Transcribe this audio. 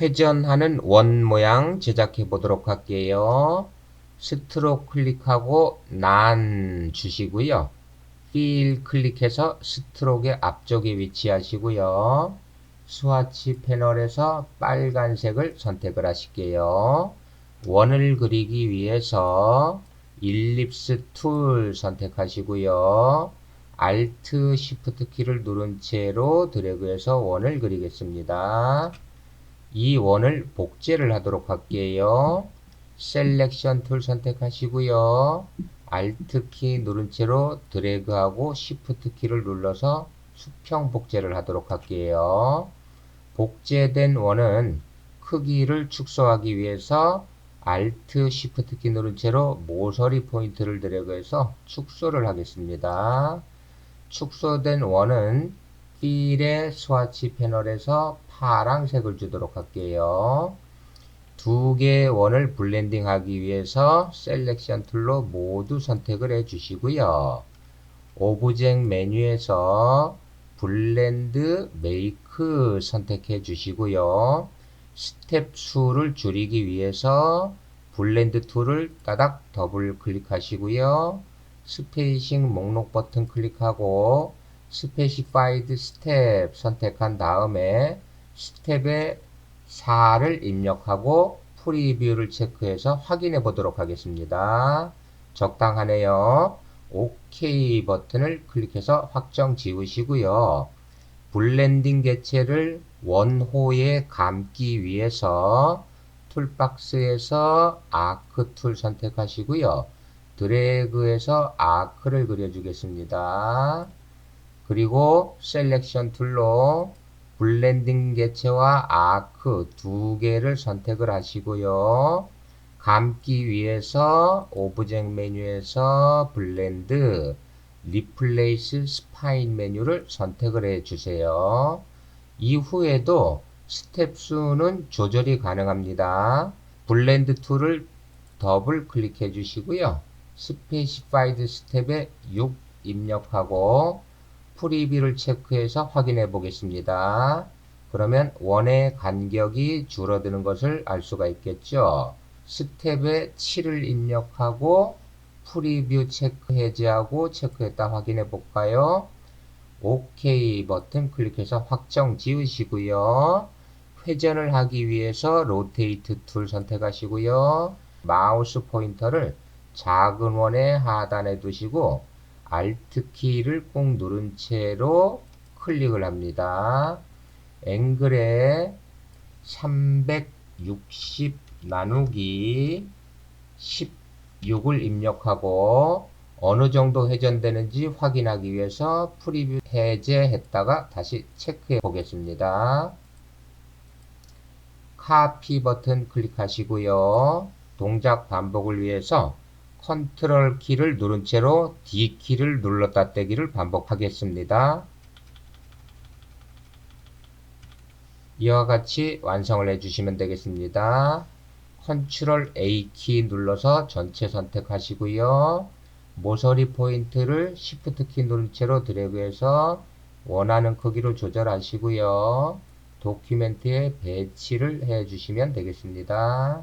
회전하는 원 모양 제작해 보도록 할게요. 스트로크 클릭하고 난 주시고요. 필 클릭해서 스트로크의 앞쪽에 위치하시고요. 스와치 패널에서 빨간색을 선택을 하실게요. 원을 그리기 위해서 일립스 툴 선택하시고요. Alt Shift 키를 누른 채로 드래그해서 원을 그리겠습니다. 이 원을 복제를 하도록 할게요. 셀렉션 툴 선택하시고요. Alt 키 누른 채로 드래그하고 Shift 키를 눌러서 수평 복제를 하도록 할게요. 복제된 원은 크기를 축소하기 위해서 Alt Shift 키 누른 채로 모서리 포인트를 드래그해서 축소를 하겠습니다. 축소된 원은 필의 스와치 패널에서 파랑색을 주도록 할게요. 두 개의 원을 블렌딩 하기 위해서 셀렉션 툴로 모두 선택을 해 주시고요. 오브젝 메뉴에서 블렌드 메이크 선택해 주시고요. 스텝 수를 줄이기 위해서 블렌드 툴을 따닥 더블 클릭하시고요. 스페이싱 목록 버튼 클릭하고 스페시파이드 스텝 선택한 다음에 스텝에 4를 입력하고 프리뷰를 체크해서 확인해 보도록 하겠습니다. 적당하네요. OK 버튼을 클릭해서 확정 지우시고요. 블렌딩 개체를 원호에 감기 위해서 툴박스에서 아크 툴 선택하시고요. 드래그해서 아크를 그려주겠습니다. 그리고 셀렉션 툴로 블렌딩 개체와 아크 두 개를 선택을 하시고요. 감기 위해서 오브젝 메뉴에서 블렌드, 리플레이스 스파인 메뉴를 선택을 해 주세요. 이후에도 스텝 수는 조절이 가능합니다. 블렌드 툴을 더블 클릭해 주시고요. 스페시파이드 스텝에 6 입력하고 프리뷰를 체크해서 확인해 보겠습니다. 그러면 원의 간격이 줄어드는 것을 알 수가 있겠죠. 스텝에 7을 입력하고 프리뷰 체크 해제하고 체크했다 확인해 볼까요? OK 버튼 클릭해서 확정 지우시고요. 회전을 하기 위해서 로테이트 툴 선택하시고요. 마우스 포인터를 작은 원의 하단에 두시고 Alt 키를 꾹 누른 채로 클릭을 합니다. 앵글에 360 나누기 16을 입력하고 어느 정도 회전되는지 확인하기 위해서 프리뷰 해제했다가 다시 체크해 보겠습니다. 카피 버튼 클릭하시고요. 동작 반복을 위해서 컨트롤 키를 누른 채로 D 키를 눌렀다 떼기를 반복하겠습니다. 이와 같이 완성을 해주시면 되겠습니다. 컨트롤 A 키 눌러서 전체 선택하시고요. 모서리 포인트를 Shift 키 누른 채로 드래그해서 원하는 크기로 조절하시고요. 도큐멘트에 배치를 해 주시면 되겠습니다.